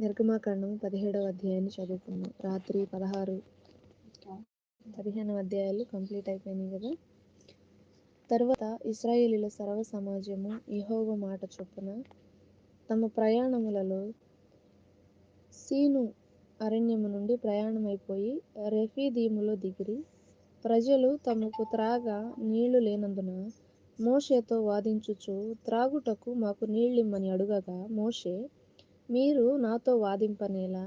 నిర్గమాకాండం పదిహేడవ అధ్యాయాన్ని చదువుకున్నాం రాత్రి పదహారు పదిహేను అధ్యాయాలు కంప్లీట్ అయిపోయినాయి కదా? తర్వాత ఇస్రాయేలీల సర్వ సమాజము యెహోవా మాట చొప్పున తమ ప్రయాణములలో సీను అరణ్యము నుండి ప్రయాణమైపోయి రెఫీదీములో దిగిరి. ప్రజలు తమకు త్రాగా నీళ్ళు లేనందున మోషేతో వాదించుచు త్రాగుటకు మాకు నీళ్ళిమ్మని అడుగగా మోషే మీరు నాతో వాదింపనేలా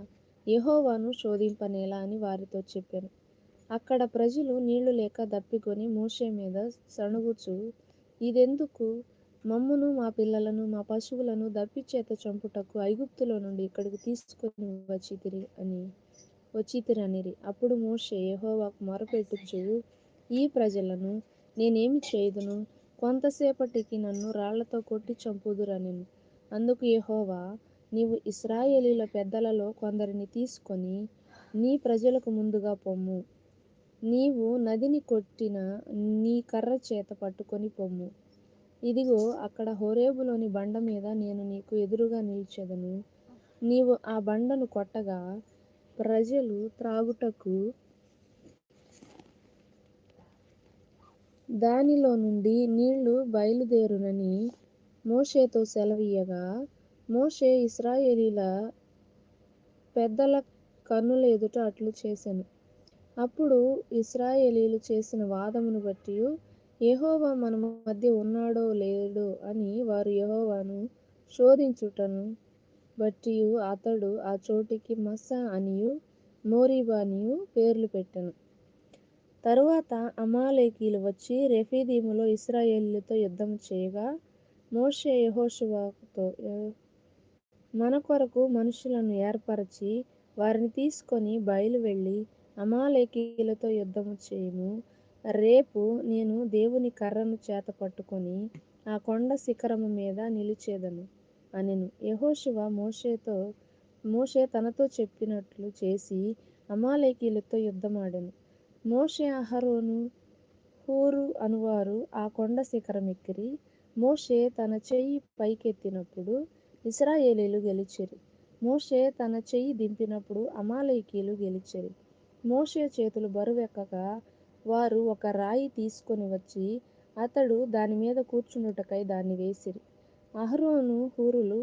యహోవాను శోధింపనేలా అని వారితో చెప్పాను. అక్కడ ప్రజలు నీళ్ళు లేక దప్పికొని మోషే మీద సణుగుచు ఇదెందుకు? మమ్మును మా పిల్లలను మా పశువులను దప్పిచేత చంపుటకు ఐగుప్తులో నుండి ఇక్కడికి తీసుకొని వచ్చితిరి అని వచ్చితిరనిరి అప్పుడు మోషే యహోవాకు మొరపెట్టుచు ఈ ప్రజలను నేనేమి చేయదును? కొంతసేపటికి నన్ను రాళ్ళతో కొట్టి చంపుదురని అందుకు యహోవా నీవు ఇస్రాయేలీల పెద్దలలో కొందరిని తీసుకొని నీ ప్రజలకు ముందుగా పొమ్ము. నీవు నదిని కొట్టిన నీ కర్ర చేత పట్టుకొని పొమ్ము. ఇదిగో అక్కడ హోరేబులోని బండ మీద నేను నీకు ఎదురుగా నిలిచెదను. నీవు ఆ బండను కొట్టగా ప్రజలు త్రాగుటకు దానిలో నుండి నీళ్ళు బయలుదేరునని మోషేతో సెలవీయగా మోషే ఇస్రాయేలీల పెద్దల కన్నుల ఎదుట అట్లు చేశాను అప్పుడు ఇస్రాయేలీలు చేసిన వాదమును బట్టి యహోవా మన మధ్య ఉన్నాడో లేడో అని వారు యహోవాను శోధించుటను బట్టి అతడు ఆ చోటికి మస్సా అనియు మోరీబానియు పేర్లు పెట్టాను. తరువాత అమాలేకీలు వచ్చి రెఫీదీములో ఇస్రాయేలీలతో యుద్ధం చేయగా మోషే యహోషువాతో మన కొరకు మనుషులను ఏర్పరచి వారిని తీసుకొని బయలు వెళ్ళి అమాలేకీలతో యుద్ధము చేయము. రేపు నేను దేవుని కర్రను చేత పట్టుకొని ఆ కొండ శిఖరము మీద నిలిచేదను అనెను. యహోశివ మోషేతో మోషే తనతో చెప్పినట్లు చేసి అమాలేకీలతో యుద్ధమాడెను. మోషే అహరోను హూరు అనువారు ఆ కొండ శిఖరం ఎక్కిరి మోషే తన చెయ్యి పైకెత్తినప్పుడు ఇస్రాయేలీలు గెలిచిరి. మోషే తన చెయ్యి దింపినప్పుడు అమాలయకీలు గెలిచిరి. మోషే చేతులు బరువెక్కగా వారు ఒక రాయి తీసుకొని వచ్చి అతడు దాని మీద కూర్చుండుటకై దాన్ని వేసిరి. అహరోను హూరులు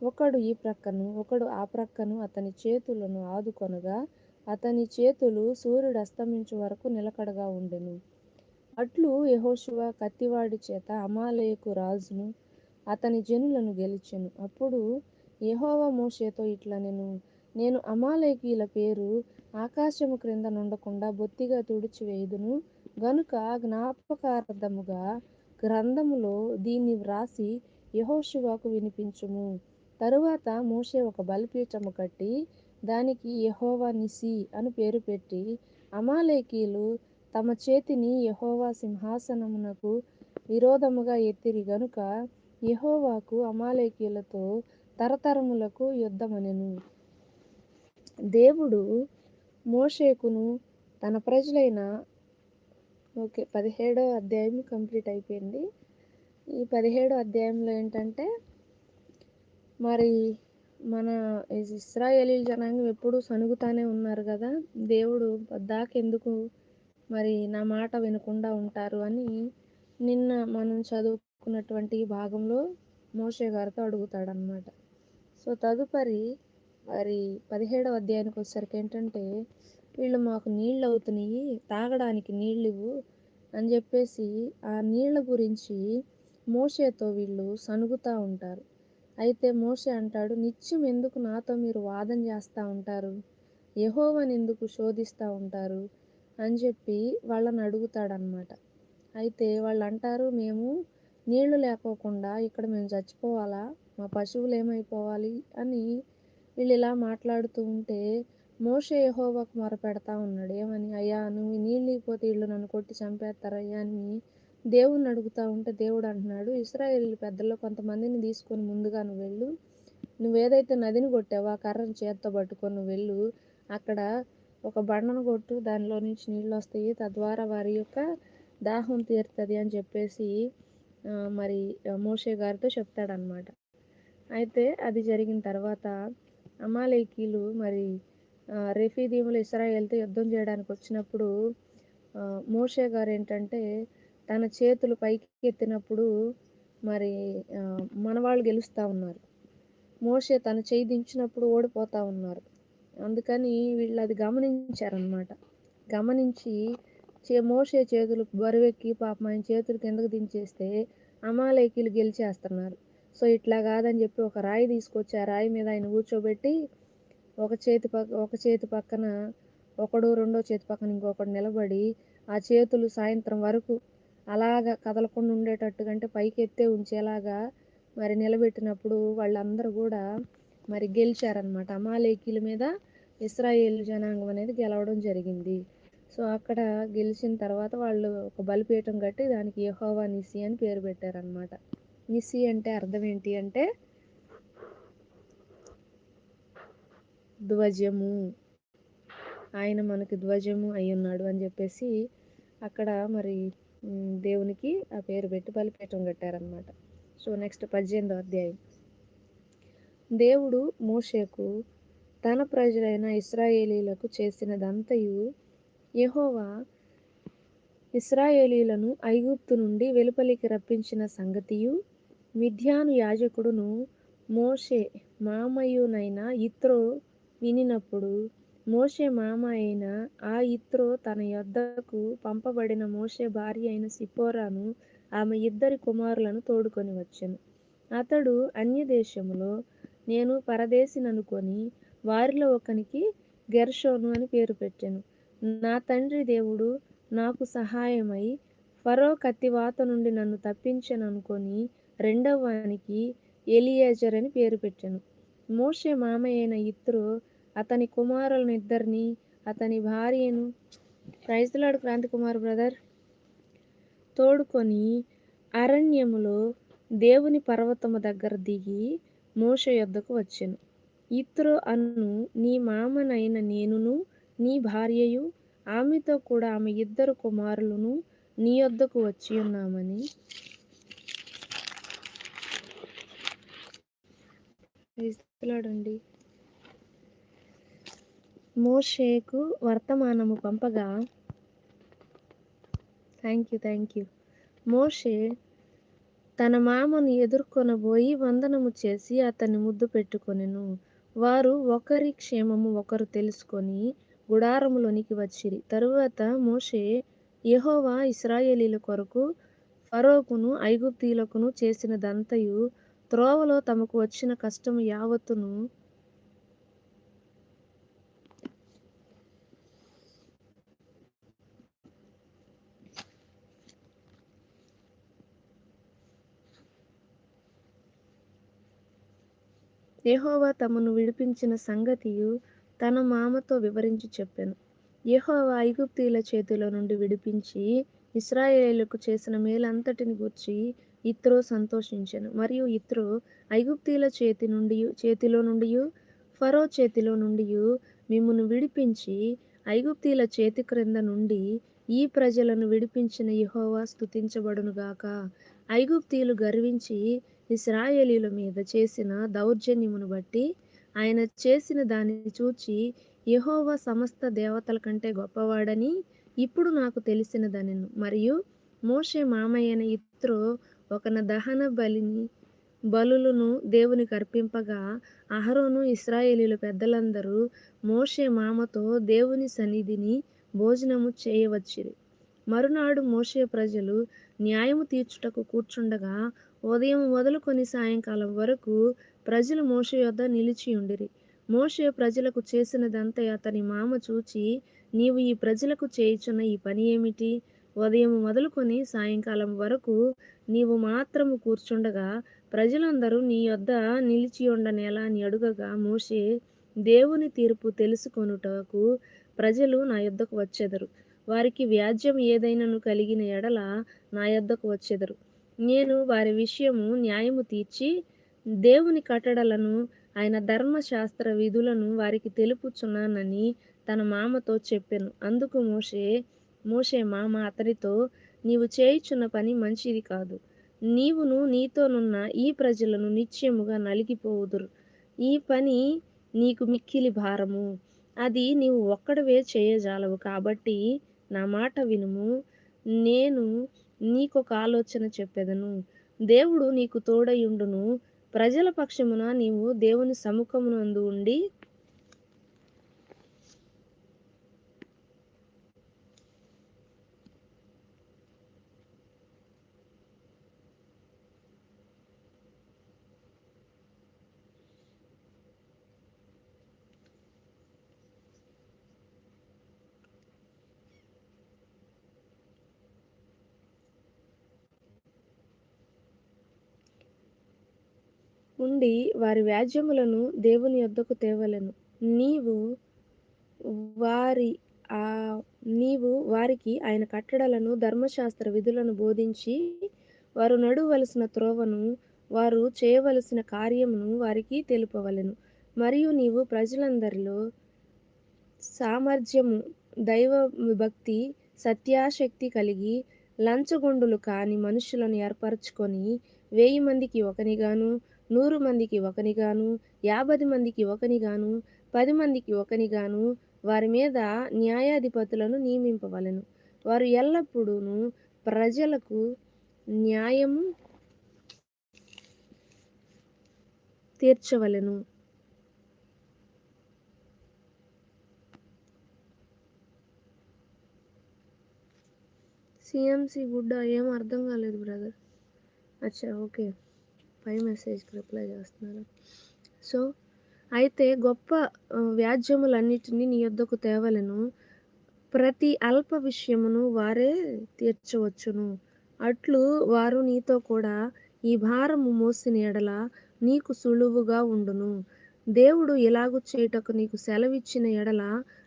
ఒకడు ఈ ప్రక్కను ఒకడు ఆ ప్రక్కను అతని చేతులను ఆదుకొనగా అతని చేతులు సూర్యుడు అస్తమించే వరకు నిలకడగా ఉండెను. అట్లు యహోశివ కత్తివాడి చేత అమాలయకు రాజును అతని జనులను గెలిచెను. అప్పుడు యహోవా మోషేతో ఇట్లా నేను నేను అమాలేకీల పేరు ఆకాశము క్రింద నుండకుండా బొత్తిగా తుడిచివేయుదును గనుక జ్ఞాపకార్థముగా గ్రంథములో దీన్ని వ్రాసి యహోశివాకు వినిపించుము. తరువాత మోషే ఒక బలిపీఠము కట్టి దానికి యహోవా నిసి అని పేరు పెట్టి అమాలేకీలు తమ చేతిని యహోవా సింహాసనమునకు విరోధముగా ఎత్తిరి. గనుక యహోవాకు అమాలేకీలతో తరతరములకు యుద్ధమనెను. దేవుడు మోషేకును తన ప్రజలైన ఓకే పదిహేడో అధ్యాయం కంప్లీట్ అయిపోయింది. ఈ పదిహేడో అధ్యాయంలో ఏంటంటే మరి మన ఇస్రాయేలీల జనాంగం ఎప్పుడూ సనుగుతానే ఉన్నారు కదా దేవుడు దాకెందుకు మరి నా మాట వినకుండా ఉంటారు అని నిన్న మనం చదువు ఉన్నటువంటి భాగంలో మోషే గారితో అడుగుతాడనమాట సో తదుపరి మరి పదిహేడవ అధ్యాయానికి వచ్చేసరికి ఏంటంటే వీళ్ళు మాకు నీళ్ళు అవుతున్నాయి తాగడానికి నీళ్ళు ఇవ్వు అని చెప్పేసి ఆ నీళ్ళ గురించి మోషేతో వీళ్ళు సనుగుతూ ఉంటారు. అయితే మోషే అంటాడు నిత్యం ఎందుకు నాతో మీరు వాదన చేస్తూ ఉంటారు? యహోవని ఎందుకు శోధిస్తూ ఉంటారు? అని చెప్పి వాళ్ళని అడుగుతాడనమాట అయితే వాళ్ళు అంటారు మేము నీళ్ళు లేకోకుండా ఇక్కడ మేము చచ్చిపోవాలా? మా పశువులు ఏమైపోవాలి? అని వీళ్ళు ఇలా మాట్లాడుతూ ఉంటే మోషే యహోవాకు మొరపెడతా ఉన్నాడు. ఏమని? అయ్యా నువ్వు నీళ్ళు ఇవ్వకపోతే వీళ్ళు నన్ను కొట్టి చంపేస్తారయ్యా అని దేవుణ్ణి అడుగుతా ఉంటే దేవుడు అంటున్నాడు. ఇస్రాయేల్ పెద్దల్లో కొంతమందిని తీసుకొని ముందుగా నువ్వు వెళ్ళు. నువ్వేదైతే నదిని కొట్టావో ఆ కర్రను చేత్తో పట్టుకొని నువ్వు వెళ్ళు. అక్కడ ఒక బండను కొట్టు. దానిలో నుంచి నీళ్ళు వస్తాయి. తద్వారా వారి యొక్క దాహం తీరుతుంది అని చెప్పేసి మరి మోషే గారితో చెప్తాడనమాట అయితే అది జరిగిన తర్వాత అమాలేకీలు మరి రెఫీదీములు ఇస్రాయేల్తో యుద్ధం చేయడానికి వచ్చినప్పుడు మోషే గారు ఏంటంటే తన చేతులు పైకి ఎత్తినప్పుడు మరి మనవాళ్ళు గెలుస్తూ ఉన్నారు. మోషే తన చేయి దించినప్పుడు ఓడిపోతూ ఉన్నారు. అందుకని వీళ్ళు అది గమనించారనమాట గమనించి మోసే చేతులు బరువెక్కి పాపం ఆయన చేతులు కిందకు దించేస్తే అమాలయకీలు గెలిచేస్తున్నారు. సో ఇట్లా కాదని చెప్పి ఒక రాయి తీసుకొచ్చి ఆ రాయి మీద ఆయన కూర్చోబెట్టి ఒక చేతి పక్క ఒక చేతి పక్కన ఒకడు రెండో చేతి పక్కన ఇంకొకడు నిలబడి ఆ చేతులు సాయంత్రం వరకు అలాగా కదలకుండా ఉండేటట్టు అంటే పైకెత్తే ఉంచేలాగా మరి నిలబెట్టినప్పుడు వాళ్ళందరూ కూడా మరి గెలిచారనమాట అమాలేకీల మీద ఇస్రాయేల్ జనాంగం అనేది గెలవడం జరిగింది. సో అక్కడ గెలిచిన తర్వాత వాళ్ళు ఒక బలిపీఠం కట్టి దానికి యహోవా నిసి అని పేరు పెట్టారనమాట నిసి అంటే అర్థం ఏంటి అంటే ధ్వజము. ఆయన మనకి ధ్వజము అయి ఉన్నాడు అని చెప్పేసి అక్కడ మరి దేవునికి ఆ పేరు పెట్టి బలిపీఠం కట్టారనమాట సో నెక్స్ట్ పద్దెనిమిదో అధ్యాయం. దేవుడు మోషేకు తన ప్రజలైన ఇస్రాయేలీలకు చేసినదంతయు యహోవా ఇస్రాయేలీలను ఐగుప్తు నుండి వెలుపలికి రప్పించిన సంగతియు మిథ్యాను యాజకుడును మోషే మామయ్యునైన ఇత్రో వినినప్పుడు మోషే మామ అయిన ఆ ఇత్రో తన యొద్దకు పంపబడిన మోషే భార్య అయిన సిపోరాను ఆమె ఇద్దరి కుమారులను తోడుకొని వచ్చెను. అతడు అన్యదేశంలో నేను పరదేశిననుకొని వారిలో ఒకనికి గెర్షోను అని పేరు పెట్టాను. నా తండ్రి దేవుడు నాకు సహాయమై ఫరో కత్తివాత నుండి నన్ను తప్పించననుకొని రెండవ వానికి ఎలియేజర్ అని పేరు పెట్టాను. మోషే మామయ్యైన ఇత్రో అతని కుమారులను ఇద్దరిని అతని భార్యను క్రైస్తలాడు క్రాంతి కుమార్ బ్రదర్ తోడుకొని అరణ్యములో దేవుని పర్వతము దగ్గర దిగి మోష యొద్దకు వచ్చాను. ఇత్రో అన్ను నీ మామనైన నేనును నీ భార్యయు ఆమెతో కూడా ఆమె ఇద్దరు కుమారులను నీ వద్దకు వచ్చి ఉన్నామని. ఇస్తున్నాడండి మోషేకు వర్తమానము పంపగా. Thank you thank you. మోషే తన మామను ఎదుర్కొనబోయి వందనము చేసి అతన్ని ముద్దు పెట్టుకొనెను. వారు ఒకరి క్షేమము ఒకరు తెలుసుకొని గుడారములోనికి వచ్చిరి. తరువాత మోషే యహోవా ఇస్రాయేలీల కొరకు ఫరోకును ఐగుప్తీలకును చేసినదంతయు త్రోవలో తమకు వచ్చిన కష్టము యావత్తును యహోవా తమను విడిపించిన సంగతియు తన మామతో వివరించి చెప్పాను. యహోవా ఐగుప్తీల చేతిలో నుండి విడిపించి ఇస్రాయేలుకు చేసిన మేలంతటిని గుర్చి ఇత్రో సంతోషించాను. మరియు ఇత్రో ఐగుప్తీల చేతి నుండి చేతిలో నుండి ఫరో చేతిలో నుండి మిమ్మను విడిపించి ఐగుప్తీల చేతి క్రింద నుండి ఈ ప్రజలను విడిపించిన యహోవా స్థుతించబడునుగాక ఐగుప్తీలు గర్వించి ఇస్రాయేలీల మీద చేసిన దౌర్జన్యమును బట్టి ఆయన చేసిన దాన్ని చూచి యహోవ సమస్త దేవతల కంటే గొప్పవాడని ఇప్పుడు నాకు తెలిసినదనెను మరియు మోషే మామయ్యన ఇత్రో ఒకన దహన బలిని బలులను దేవునికి అర్పింపగా అహరోను ఇస్రాయేలీల పెద్దలందరూ మోషే మామతో దేవుని సన్నిధిని భోజనము చేయవచ్చిరి. మరునాడు మోషే ప్రజలు న్యాయము తీర్చుటకు కూర్చుండగా ఉదయం మొదలుకొని సాయంకాలం వరకు ప్రజలు మోష యొద్ద నిలిచి ఉండిరి. మోషే ప్రజలకు చేసినదంతా అతని మామ చూచి నీవు ఈ ప్రజలకు చేయుచున్న ఈ పని ఏమిటి? ఉదయం మొదలుకొని సాయంకాలం వరకు నీవు మాత్రము కూర్చుండగా ప్రజలందరూ నీ యొద్ద నిలిచి ఉండనేలా అని అడుగగా మోషే దేవుని తీర్పు తెలుసుకొనుటకు ప్రజలు నా యొద్దకు వచ్చెదరు. వారికి వ్యాజ్యం ఏదైనాను కలిగిన ఎడల నా యొద్దకు వచ్చెదరు. నేను వారి విషయము న్యాయము తీర్చి దేవుని కట్టడలను ఆయన ధర్మశాస్త్ర విధులను వారికి తెలుపుచున్నానని తన మామతో చెప్పాను. అందుకు మోషే మోషే మామ అతనితో నీవు చేయుచున్న పని మంచిది కాదు. నీవును నీతోనున్న ఈ ప్రజలను నిశ్చయముగా నలిగిపోవుదురు. ఈ పని నీకు మిక్కిలి భారము. అది నీవు ఒక్కడివే చేయజాలవు కాబట్టి నా మాట వినుము. నేను నీకొక ఆలోచన చెప్పెదను. దేవుడు నీకు తోడయుండును ప్రజల పక్షమున నీవు దేవుని సముఖమునందు ఉండి ఉండి వారి వ్యాజ్యములను దేవుని యొద్దకు తేవలెను. నీవు వారి ఆ నీవు వారికి ఆయన కట్టడలను ధర్మశాస్త్ర విధులను బోధించి వారు నడువలసిన త్రోవను వారు చేయవలసిన కార్యమును వారికి తెలుపవలెను. మరియు నీవు ప్రజలందరిలో సామర్థ్యము దైవ భక్తి సత్యాశక్తి కలిగి లంచగొండులు కాని మనుషులను ఏర్పరచుకొని వెయ్యి మందికి ఒకనిగాను నూరు మందికి ఒకనిగాను యాభై మందికి ఒకనిగాను పది మందికి ఒకనిగాను వారి మీద న్యాయాధిపతులను నియమింపవలెను. వారు ఎల్లప్పుడూ ప్రజలకు న్యాయము తీర్చవలెను. సిఎంసి గుడ్డ ఏం అర్థం కాలేదు బ్రదర్. అచ్చా ఓకే. పై మెసేజ్కి రిప్లై చేస్తున్నారు. సో అయితే గొప్ప వ్యాజ్యములన్నిటినీ నీ యొద్దకు తేవలను. ప్రతి అల్ప విషయమును వారే తీర్చవచ్చును. అట్లు వారు నీతో కూడా ఈ భారము మోసిన ఎడల నీకు సులువుగా ఉండును. దేవుడు ఇలాగు చేయుటకు నీకు సెలవిచ్చిన ఎడల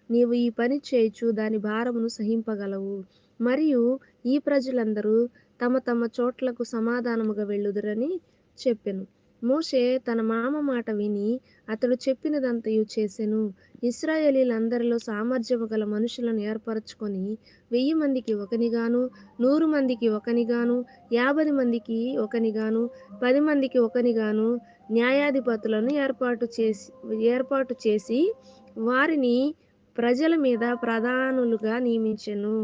నీవు ఈ పని చేయుచు దాని భారమును సహింపగలవు. మరియు ఈ ప్రజలందరూ తమ తమ చోట్లకు సమాధానముగా వెళ్ళుదురని చెప్పెను. మోషే తన మామ మాట విని అతడు చెప్పినదంతయు చేసెను. ఇస్రాయేలీలందరిలో సామర్థ్యము గల మనుషులను ఏర్పరచుకొని వెయ్యి మందికి ఒకనిగాను నూరు మందికి ఒకనిగాను యాభై మందికి ఒకనిగాను పది మందికి ఒకనిగాను న్యాయాధిపతులను ఏర్పాటు చేసి ఏర్పాటు చేసి వారిని ప్రజల మీద ప్రధానులుగా నియమించెను.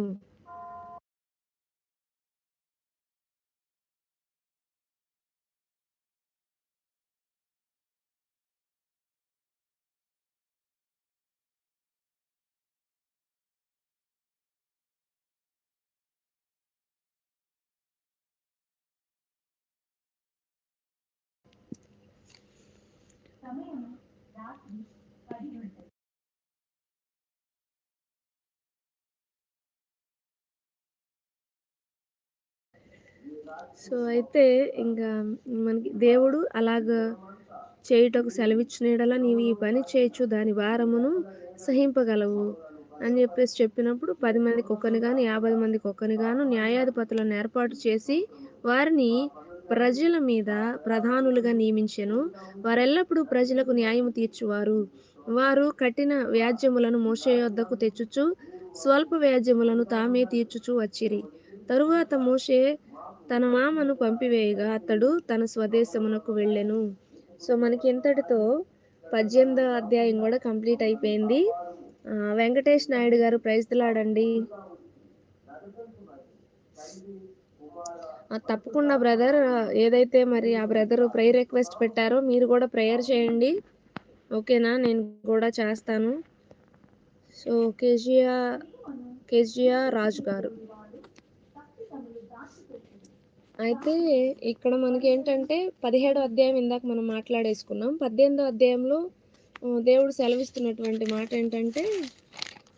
సో అయితే ఇంకా మనకి దేవుడు అలాగ చేయుటకు సెలవిచ్చిన నీవు ఈ పని చేయొచ్చు దాని భారమును సహింపగలవు అని చెప్పేసి చెప్పినప్పుడు పది మందికి ఒక్కని గాను యాభై మందికి ఒక్కని గాను న్యాయాధిపతులను ఏర్పాటు చేసి వారిని ప్రజల మీద ప్రధానులుగా నియమించెను. వారెల్లప్పుడూ ప్రజలకు న్యాయము తీర్చువారు. వారు కఠిన వ్యాజ్యములను మోషే యొద్దకు తెచ్చుచు స్వల్ప వ్యాజ్యములను తామే తీర్చుచు వచ్చిరి. తరువాత మోషే తన మామను పంపివేయగా అతడు తన స్వదేశమునకు వెళ్ళెను. సో మనకి ఇంతటితో పద్దెనిమిదో అధ్యాయం కూడా కంప్లీట్ అయిపోయింది. వెంకటేష్ నాయుడు గారు ప్రైజ్లాడండి. తప్పకుండా బ్రదర్ ఏదైతే మరి ఆ బ్రదర్ ప్రేయర్ రిక్వెస్ట్ పెట్టారో మీరు కూడా ప్రేయర్ చేయండి. ఓకేనా? నేను కూడా చేస్తాను. సో కేజియా కేజియా రాజు గారు. అయితే ఇక్కడ మనకి ఏంటంటే పదిహేడో అధ్యాయం ఇందాక మనం మాట్లాడేసుకున్నాం. పద్దెనిమిదో అధ్యాయంలో దేవుడు సెలవిస్తున్నటువంటి మాట ఏంటంటే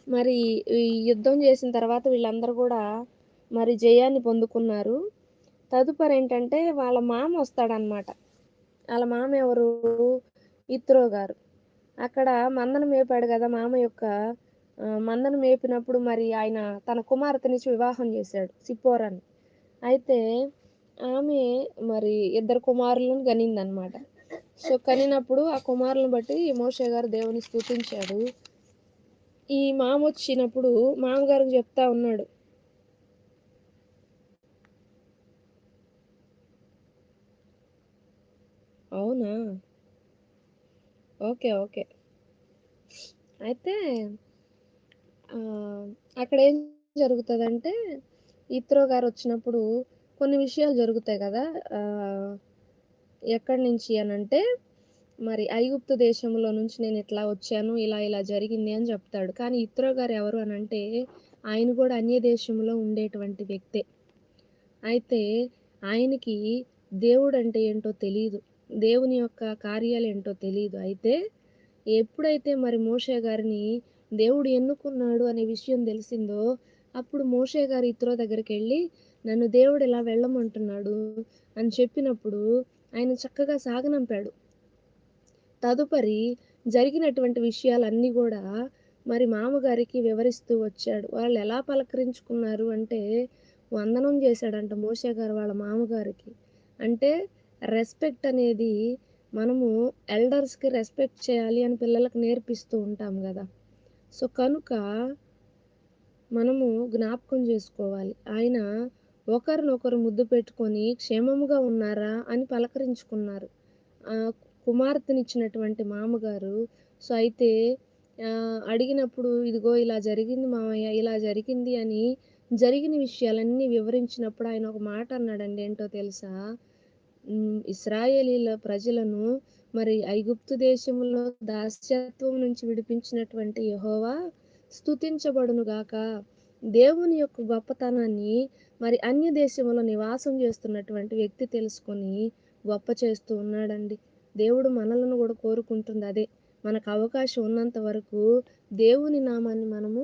మరి ఈ యుద్ధం చేసిన తర్వాత వీళ్ళందరూ కూడా మరి జయాన్ని పొందుకున్నారు. తదుపరి ఏంటంటే వాళ్ళ మామ వస్తాడనమాట. వాళ్ళ మామ ఎవరు? ఇత్రో గారు. అక్కడ మందను మేపాడు కదా మామ యొక్క ఆ, మందను మేపినప్పుడు మరి ఆయన తన కుమార్తెనిచ్చి వివాహం చేశాడు సిప్పోరాని. అయితే ఆమె మరి ఇద్దరు కుమారులను గనిందనమాట సో కనినప్పుడు ఆ కుమారులను బట్టి మోషే గారు దేవుని స్థుతించాడు. ఈ మామ వచ్చినప్పుడు మామగారికి చెప్తా ఉన్నాడు అవునా ఓకే ఓకే అయితే అక్కడేం జరుగుతదంటే, ఇత్రో గారొచ్చినప్పుడు కొన్ని విషయాలు జరుగుతాయి గదా! ఆహ్, ఎక్కడి నుంచి అనంటే, మరి ఐగుప్తు దేశంలో నుంచి నేనిట్లా వచ్చాను, ఇలా ఇలా జరిగింది అని జెప్తాడు. కానీ ఇత్రో గారు ఎవరు అనంటే, ఆయన గూడా అన్య దేశంలో ఉండేటువంటి వ్యక్తే. అయితే ఆయనకి దేవుడంటే ఏంటో తెలీదు. దేవుని యొక్క కార్యాలు ఏంటో తెలియదు అయితే ఎప్పుడైతే మరి మోషే గారిని దేవుడు ఎన్నుకున్నాడు అనే విషయం తెలిసిందో, అప్పుడు మోషే గారు ఇత్రో దగ్గరికెళ్ళి, నన్ను దేవుడు ఇలా వెళ్ళమంటున్నాడు అని చెప్పినప్పుడు, ఆయన చక్కగా సాగనంపాడు. తదుపరి జరిగినటువంటి విషయాలన్నీ కూడా మరి మామగారికి వివరిస్తూ వచ్చాడు. వాళ్ళు ఎలా పలకరించుకున్నారు అంటే, వందనం చేశాడంట మోషే గారు వాళ్ళ మామగారికి. అంటే రెస్పెక్ట్ అనేది మనము ఎల్డర్స్‌కి రెస్పెక్ట్ చేయాలి అని పిల్లలకు నేర్పిస్తూ ఉంటాం కదా సో, కనుక మనము జ్ఞాపకం చేసుకోవాలి ఆయన ఒకరినొకరు ముద్దు పెట్టుకొని క్షేమముగా ఉన్నారా అని పలకరించుకున్నారు. కుమార్తెనిచ్చినటువంటి మామగారు సో, అయితే అడిగినప్పుడు ఇదిగో ఇలా జరిగింది మామయ్య, ఇలా జరిగింది అని జరిగిన విషయాలన్నీ వివరించినప్పుడు ఆయన ఒక మాట అన్నాడండి. ఏంటో తెలుసా? ఇస్రాయేలీల ప్రజలను మరి ఐగుప్తు దేశంలో దాస్యత్వం నుంచి విడిపించినటువంటి యహోవా స్థుతించబడును గాక దేవుని యొక్క గొప్పతనాన్ని మరి అన్య దేశంలో నివాసం చేస్తున్నటువంటి వ్యక్తి తెలుసుకొని గొప్ప చేస్తూ ఉన్నాడండి. దేవుడు మనలను కూడా కోరుకుంటుంది అదే. మనకు అవకాశం ఉన్నంత వరకు దేవుని నామాన్ని మనము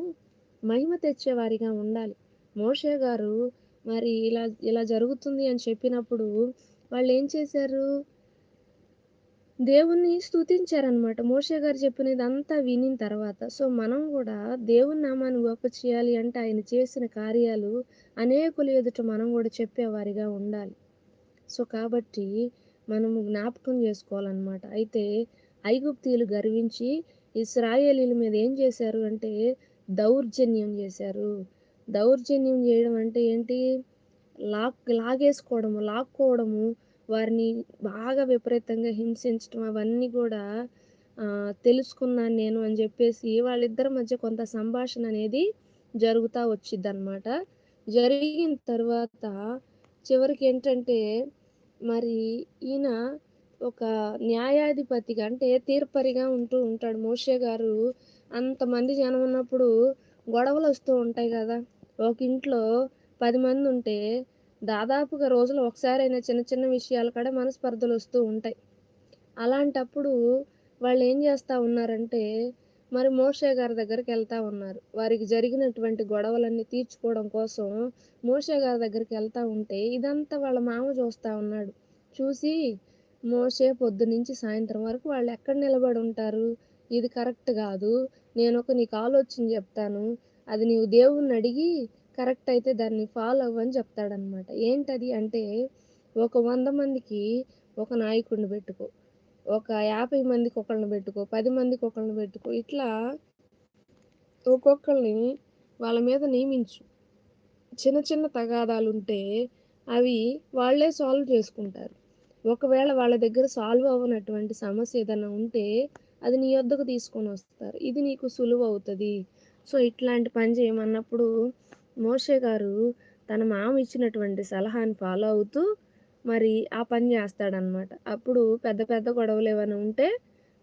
మహిమ తెచ్చేవారిగా ఉండాలి. మోషే గారు మరి ఇలా ఇలా జరుగుతుంది అని చెప్పినప్పుడు వాళ్ళు ఏం చేశారు? దేవుణ్ణి స్తుతించారనమాట. మోషే గారు చెప్పినదంతా వినిన తర్వాత. సో, మనం కూడా దేవుని నామాన్ని గొప్ప చేయాలి అంటే ఆయన చేసిన కార్యాలు అనేకులు ఎదుట మనం కూడా చెప్పేవారిగా ఉండాలి. సో, కాబట్టి మనము జ్ఞాపకం చేసుకోవాలన్నమాట అయితే ఐగుప్తీయులు గర్వించి ఇస్రాయేలీల మీద ఏం చేశారు అంటే దౌర్జన్యం చేశారు దౌర్జన్యం చేయడం అంటే ఏంటి? లాక్ లాగేసుకోవడము, లాక్కోవడము, వారిని బాగా విపరీతంగా హింసించడం అవన్నీ కూడా తెలుసుకున్నాను నేను అని చెప్పేసి వాళ్ళిద్దరి మధ్య కొంత సంభాషణ అనేది జరుగుతూ వచ్చిద్దనమాట. జరిగిన తర్వాత చివరికి ఏంటంటే మరి ఈయన ఒక న్యాయాధిపతిగా అంటే తీర్పరిగా ఉంటూ ఉంటాడు. మోషే గారు అంతమంది జనం ఉన్నప్పుడు గొడవలు వస్తూ ఉంటాయి కదా ఒక ఇంట్లో పది మంది ఉంటే దాదాపుగా రోజులో ఒకసారైనా చిన్న చిన్న విషయాల కాడ మనస్పర్ధలొస్తూ ఉంటాయి. అలాంటప్పుడు వాళ్ళు ఏం చేస్తూ ఉన్నారంటే, మరి మోషే గారి దగ్గరికి వెళ్తూ ఉన్నారు. వారికి జరిగినటువంటి గొడవలన్నీ తీర్చుకోవడం కోసం మోషే గారి దగ్గరికి వెళ్తూ ఉంటే, ఇదంతా వాళ్ళ మామ చూస్తూ ఉన్నాడు. చూసి మోషే పొద్దునుంచి సాయంత్రం వరకు వాళ్ళు ఎక్కడ నిలబడి ఉంటారు ఇది కరెక్ట్ గాదు. నేనొక నీకు ఆలోచన చెప్తాను అది నీవు దేవుణ్ణి అడిగి కరెక్ట్ అయితే దాన్ని ఫాలో అవ్వని చెప్తాడనమాట. ఏంటది అంటే, ఒక వంద మందికి ఒక నాయకుడిని పెట్టుకో ఒక 50 మందికి ఒకళ్ళని పెట్టుకో పది మందికి ఒకళ్ళని పెట్టుకో ఇట్లా ఒక్కొక్కళ్ళని వాళ్ళ మీద నియమించు. చిన్న చిన్న తగాదాలుంటే అవి వాళ్ళే సాల్వ్ చేసుకుంటారు. ఒకవేళ వాళ్ళ దగ్గర సాల్వ్ అవ్వనటువంటి సమస్య ఏదైనా ఉంటే అది నీ వద్దకు తీసుకొని వస్తారు ఇది నీకు సులువవుతది. సో, ఇట్లాంటి పని చేయమన్నప్పుడు మోషే గారు తన మామ ఇచ్చినటువంటి సలహాని ఫాలో అవుతూ మరి ఆ పని చేస్తాడనమాట అప్పుడు పెద్ద పెద్ద గొడవలు ఏమైనా ఉంటే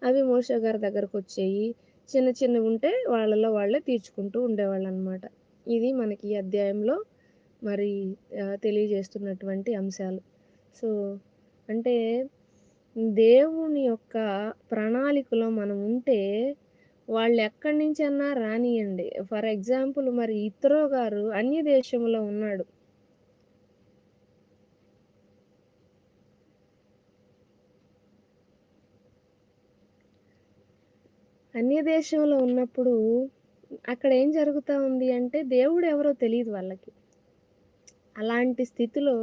అవి మోషే గారి దగ్గరకొచ్చేయి. చిన్న చిన్నవి ఉంటే వాళ్ళలో వాళ్ళే తీర్చుకుంటూ ఉండేవాళ్ళు అనమాట ఇది మనకి ఈ అధ్యాయంలో మరి తెలియజేస్తున్నటువంటి అంశాలు. సో, అంటే దేవుని యొక్క ప్రణాళికలో మనం ఉంటే వాళ్ళు ఎక్కడి నుంచన్నా రానియండి. ఫర్ ఎగ్జాంపుల్ మరి ఇత్రో గారు అన్య దేశంలో ఉన్నాడు. అన్య దేశంలో ఉన్నప్పుడు అక్కడ ఏం జరుగుతా ఉంది అంటే దేవుడు ఎవరో తెలియదు వాళ్ళకి. అలాంటి స్థితిలో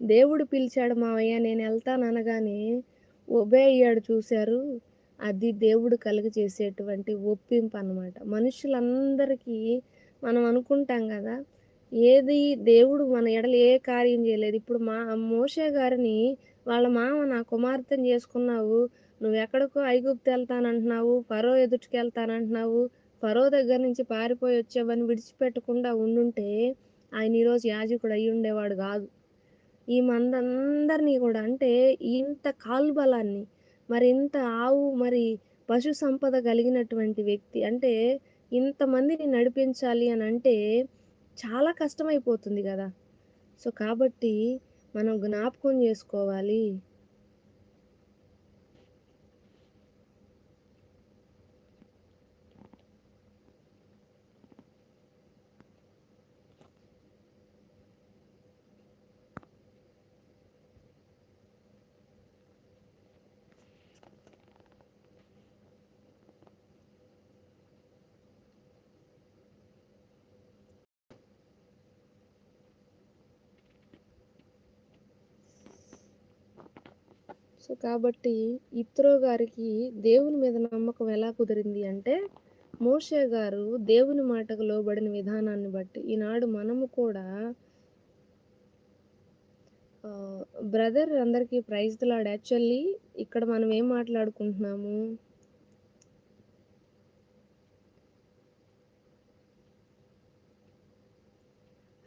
దేవుడు పిలిచాడు మావయ్య నేను వెళ్తాను అనగానే ఒబే అయ్యాడు చూశారు అది దేవుడు కలుగజేసేటువంటి ఒప్పింపనమాట. మనుషులందరికీ మనం అనుకుంటాం కదా ఏది దేవుడు మన ఎడలు ఏ కార్యం చేయలేదు ఇప్పుడు మా మోషే గారిని వాళ్ళ మామ నా కుమార్తెం చేసుకున్నావు నువ్వు నువ్వెక్కడికో ఐగుప్తు వెళ్తానంటున్నావు ఫరో ఎదుటికెళ్తానంటున్నావు, ఫరో దగ్గర నుంచి పారిపోయి వచ్చావని విడిచిపెట్టకుండా ఉండుంటే, ఆయన ఈరోజు యాజకుడు అయ్యుండేవాడు కాదు ఈ మందందరినీ కూడా అంటే ఇంత కాల్బలాన్ని, మరి ఇంత ఆవు మరి పశు సంపద కలిగినటువంటి వ్యక్తి అంటే ఇంతమందిని నడిపించాలి అని అంటే చాలా కష్టమైపోతుంది కదా. సో, కాబట్టి మనం జ్ఞాపకం చేసుకోవాలి. సో, కాబట్టి ఇత్రో గారికి దేవుని మీద నమ్మకం ఎలా కుదిరింది అంటే, మోషే గారు దేవుని మాటకు లోబడిన విధానాన్ని బట్టి. ఈనాడు మనము కూడా బ్రదర్ అందరికీ ప్రైజ్ ది యాక్చువల్లీ ఇక్కడ మనం ఏం మాట్లాడుకుంటున్నాము?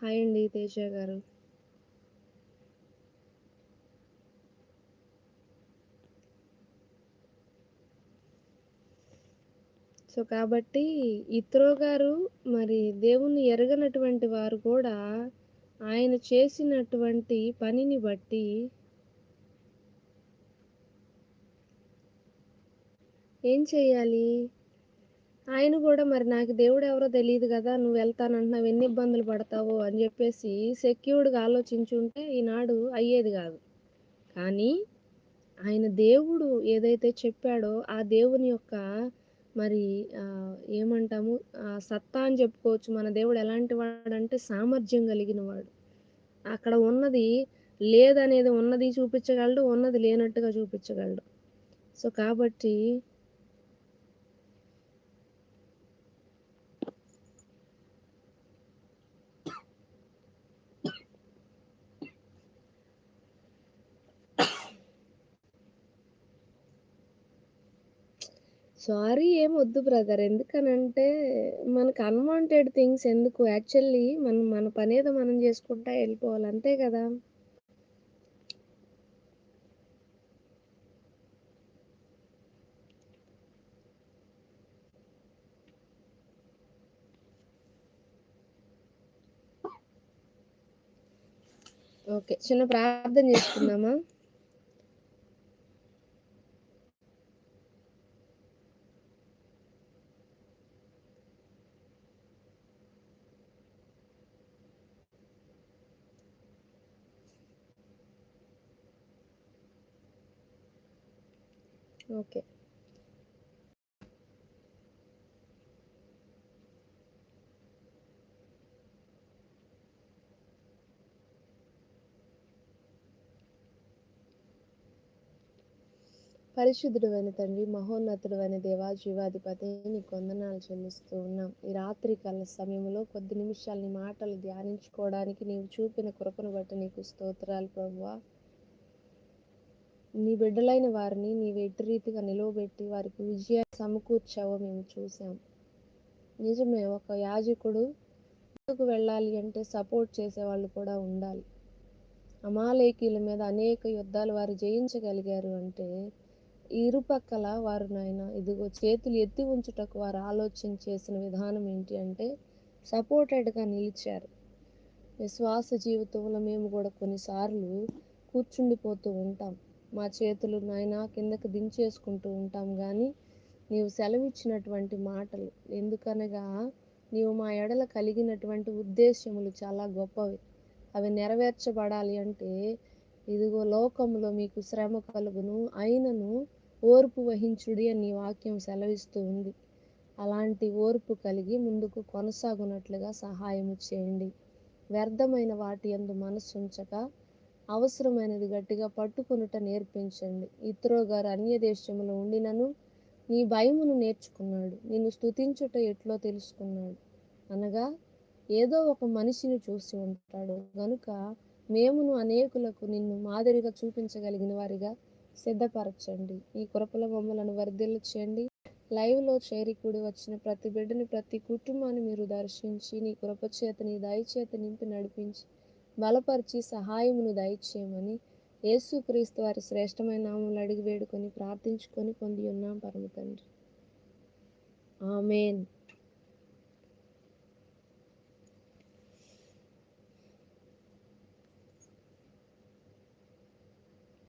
హాయ్ అండి తేజ గారు. సో, కాబట్టి ఇత్రో గారు మరి దేవుణ్ణి ఎరగనటువంటి వారు కూడా ఆయన చేసినటువంటి పనిని బట్టి ఏం చేయాలి? ఆయన కూడా మరి నాకు దేవుడు ఎవరో తెలియదు కదా నువ్వు వెళ్తానంటున్నావు ఎన్ని ఇబ్బందులు పడతావో అని చెప్పేసి సెక్యూర్డ్‌గా ఆలోచించుంటే ఈనాడు అయ్యేది కాదు కానీ ఆయన దేవుడు ఏదైతే చెప్పాడో, ఆ దేవుని యొక్క మరి ఏమంటాము? సత్తా అని చెప్పుకోవచ్చు. మన దేవుడు ఎలాంటి వాడంటే సామర్థ్యం కలిగిన వాడు. అక్కడ ఉన్నది లేదనేది ఉన్నది చూపించగలడు ఉన్నది లేనట్టుగా చూపించగలడు. సో, కాబట్టి సారీ ఏం వద్దు బ్రదర్. ఎందుకనంటే మనకు అన్‌వాంటెడ్ థింగ్స్ ఎందుకు? యాక్చువల్లీ మనం మన పనేదో మనం చేసుకుంటా వెళ్ళిపోవాలి అంతే కదా ఓకే. చిన్న ప్రార్థన చేసుకుందామా ఓకే. పరిశుద్ధుడవైన తండ్రి, మహోన్నతుడవైన దేవా, జీవాధిపతి నీకు వందనాలు చెల్లిస్తూ ఉన్నాం. ఈ రాత్రి కాల సమయంలో కొద్ది నిమిషాలని మాటలు ధ్యానించుకోవడానికి నీవు చూపిన కృపను బట్టి నీకు స్తోత్రాలు ప్రభువా. నీ బిడ్డలైన వారిని నీవు ఎట్టి రీతిగా నిలవబెట్టి వారికి విజయాన్ని సమకూర్చావో మేము చూసాం. నిజమే ఒక యాజకుడు ముందుకు వెళ్ళాలి అంటే సపోర్ట్ చేసేవాళ్ళు కూడా ఉండాలి. అమాలేకీల మీద అనేక యుద్ధాలు వారు జయించగలిగారు అంటే ఇరుపక్కల వారు నాయన ఇదిగో చేతులు ఎత్తి ఉంచుటకు వారు ఆలోచన చేసిన విధానం ఏంటి అంటే సపోర్టెడ్‌గా నిలిచారు. విశ్వాస జీవితంలో మేము కూడా కొన్నిసార్లు కూర్చుండిపోతూ ఉంటాం. మా చేతులు నాయనా కిందకు దించేసుకుంటూ ఉంటాం కానీ నీవు సెలవిచ్చినటువంటి మాటలు ఎందుకనగా నీవు మా ఎడల కలిగినటువంటి ఉద్దేశములు చాలా గొప్పవి. అవి నెరవేర్చబడాలి అంటే ఇదిగో లోకములో మీకు శ్రమ కలుగును. అయినను ఓర్పు వహించుడి అని నీ వాక్యం సెలవిస్తూ ఉంది. అలాంటి ఓర్పు కలిగి ముందుకు కొనసాగునట్లుగా సహాయము చేయండి. వ్యర్థమైన వాటి యందు మనస్సుంచక అవసరమైనది గట్టిగా పట్టుకొనుట నేర్పించండి. ఇత్రో గారు అన్య దేశంలో ఉండినను నీ భయమును నేర్చుకున్నాడు. నిన్ను స్తుతించుట ఎట్లో తెలుసుకున్నాడు. అనగా ఏదో ఒక మనిషిని చూసి ఉంటాడు గనుక మేమును అనేకులకు నిన్ను మాదిరిగా చూపించగలిగిన వారిగా సిద్ధపరచండి ఈ కురపల బొమ్మలను వర్ధిల్లు చేయండి లైవ్లో చేరికూడి వచ్చిన ప్రతి బిడ్డని ప్రతి కుటుంబాన్ని మీరు దర్శించి నీ కృప చేత నీ దయచేత నింపి నడిపించి బలపరిచి సహాయమును దయచేయమని యేసుక్రీస్తు వారి శ్రేష్టమైన నామములు అడిగి వేడుకొని ప్రార్థించుకొని పొంది ఉన్నాం పరమ తండ్రి. ఆమెన్.